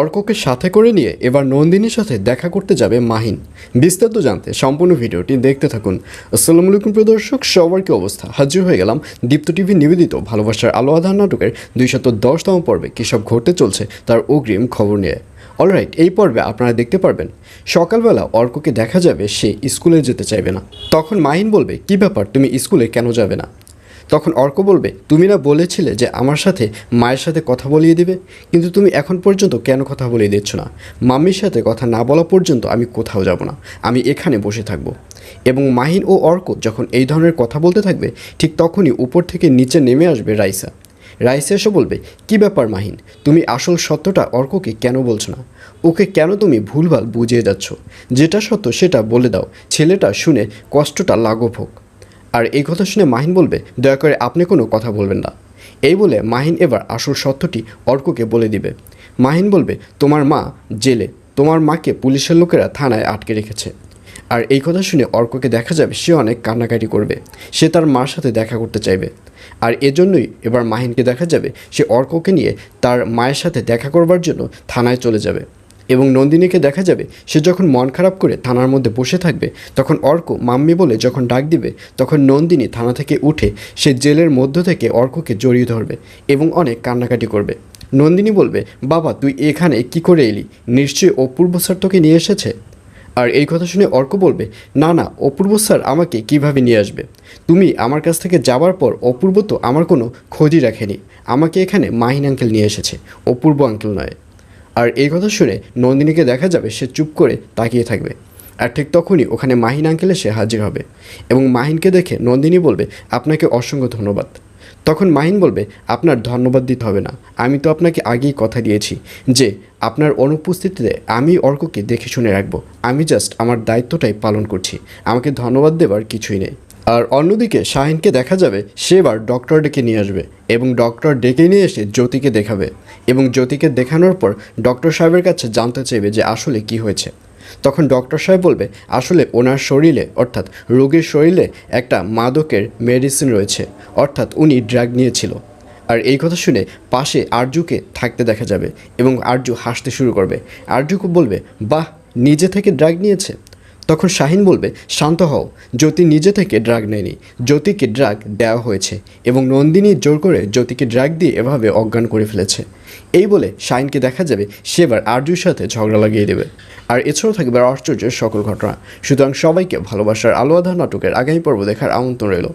অর্ককে সাথে করে নিয়ে এবার নন্দিনীর সাথে দেখা করতে যাবে মাহিন। বিস্তারিত জানতে সম্পূর্ণ ভিডিওটি দেখতে থাকুন। আসসালামু আলাইকুম প্রিয় দর্শক, সবার কি অবস্থা? হাজির হয়ে গেলাম দীপ্ত টিভি নিবেদিত ভালোবাসার আলো আধার নাটকের দুইশত দশতম পর্বে। কী সব ঘটতে চলছে তার অগ্রিম খবর নিয়ে। অলরাইট এই পর্বে আপনারা দেখতে পারবেন, সকালবেলা অর্ককে দেখা যাবে সে স্কুলে যেতে চাইবে না। তখন মাহিন বলবে, কি ব্যাপার? তুমি স্কুলে কেন যাবে না? তখন অর্ক বলবে, তুমি না বলেছিলে যে আমার সাথে মায়ের সাথে কথা বলিয়ে দিবে? কিন্তু তুমি এখন পর্যন্ত কেন কথা বলিয়ে দিচ্ছ না? মাম্মির সাথে কথা না বলা পর্যন্ত আমি কোথাও যাব না। আমি এখানে বসে থাকব। এবং মাহিন ও অর্ক যখন এই ধরনের কথা বলতে থাকবে, ঠিক তখনই উপর থেকে নিচে নেমে আসবে রাইসা। রাইসা এসে বলবে, কি ব্যাপার মাহিন? তুমি আসল সত্যটা অর্ককে কেন বলছো না? ওকে কেন তুমি ভুলভাল বুঝিয়ে যাচ্ছ? যেটা সত্য সেটা বলে দাও। ছেলেটা শুনে কষ্টটা লাঘব হোক। আর এই কথা শুনে মাহিন বলবে, দয়া করে আপনি কোনো কথা বলবেন না। এই বলে মাহিন এবার আসল সত্যটি অর্ককে বলে দিবে। মাহিন বলবে, তোমার মা জেলে, তোমার মাকে পুলিশের লোকেরা থানায় আটকে রেখেছে। আর এই কথা শুনে অর্ককে দেখা যাবে সে অনেক কান্নাকাটি করবে। সে তার মার সাথে দেখা করতে চাইবে। আর এজন্যই এবার মাহিনকে দেখা যাবে সে অর্ককে নিয়ে তার মায়ের সাথে দেখা করবার জন্য থানায় চলে যাবে। এবং নন্দিনীকে দেখা যাবে, সে যখন মন খারাপ করে থানার মধ্যে বসে থাকবে, তখন অর্ক মাম্মি বলে যখন ডাক দিবে, তখন নন্দিনী থানা থেকে উঠে সে জেলের মধ্য থেকে অর্ককে জড়িয়ে ধরবে এবং অনেক কান্নাকাটি করবে। নন্দিনী বলবে, বাবা, তুই এখানে কি করে এলি? নিশ্চয়ই অপূর্ব স্যার তোকে নিয়ে এসেছে? আর এই কথা শুনে অর্ক বলবে, না না, অপূর্ব স্যার আমাকে কীভাবে নিয়ে আসবে? তুমি আমার কাছ থেকে যাওয়ার পর অপূর্ব তো আমার কোনো খোঁজই রাখেনি। আমাকে এখানে মাহিন আঙ্কেল নিয়ে এসেছে। অপূর্ব আঙ্কেল নয়। আর এই কথা শুনে নন্দিনীকে দেখা যাবে সে চুপ করে তাকিয়ে থাকবে। আর ঠিক তখনই ওখানে মাহিন আঙ্কেল এসে হাজির হবে এবং মাহিনকে দেখে নন্দিনী বলবে, আপনাকে অসংখ্য ধন্যবাদ। তখন মাহিন বলবে, আপনার ধন্যবাদ দিতে হবে না। আমি তো আপনাকে আগেই কথা দিয়েছি যে আপনার অনুপস্থিতিতে আমি অর্ককে দেখে শুনে রাখব। আমি জাস্ট আমার দায়িত্বটাই পালন করছি। আমাকে ধন্যবাদ দেবার কিছুই নেই। আর অন্যদিকে শাহিনকে দেখা যাবে, সেবার ডক্টর ডেকে নিয়ে আসবে এবং ডক্টর ডেকে নিয়ে এসে জ্যোতিকে দেখাবে এবং জ্যোতিকে দেখানোর পর ডক্টর সাহেবের কাছে জানতে চাইবে যে আসলে কি হয়েছে। তখন ডক্টর সাহেব বলবে, আসলে ওনার শরীরে, অর্থাৎ রোগীর শরীরে একটা মাদকের মেডিসিন রয়েছে, অর্থাৎ উনি ড্রাগ নিয়েছিল। আর এই কথা শুনে পাশে আরজুকে থাকতে দেখা যাবে এবং আরজু হাসতে শুরু করবে। আরজুকে বলবে, বাহ, নিজে থেকে ড্রাগ নিয়েছে? তখন শাহিন বলবে, শান্ত হও, জ্যোতি নিজে থেকে ড্রাগ নেয়নি। জ্যোতিকে ড্রাগ দেওয়া হয়েছে এবং নন্দিনী জোর করে জ্যোতিকে ড্রাগ দিয়ে এভাবে অজ্ঞান করে ফেলেছে। এই বলে শাহিনকে দেখা যাবে, সে এবার আরজুর সাথে ঝগড়া লাগিয়ে দেবে। আর এছাড়াও থাকবে আশ্চর্যের সকল ঘটনা। সুতরাং সবাইকে ভালোবাসার আলোয়াধা নাটকের আগামী পর্ব দেখার আমন্ত্রণ রইল।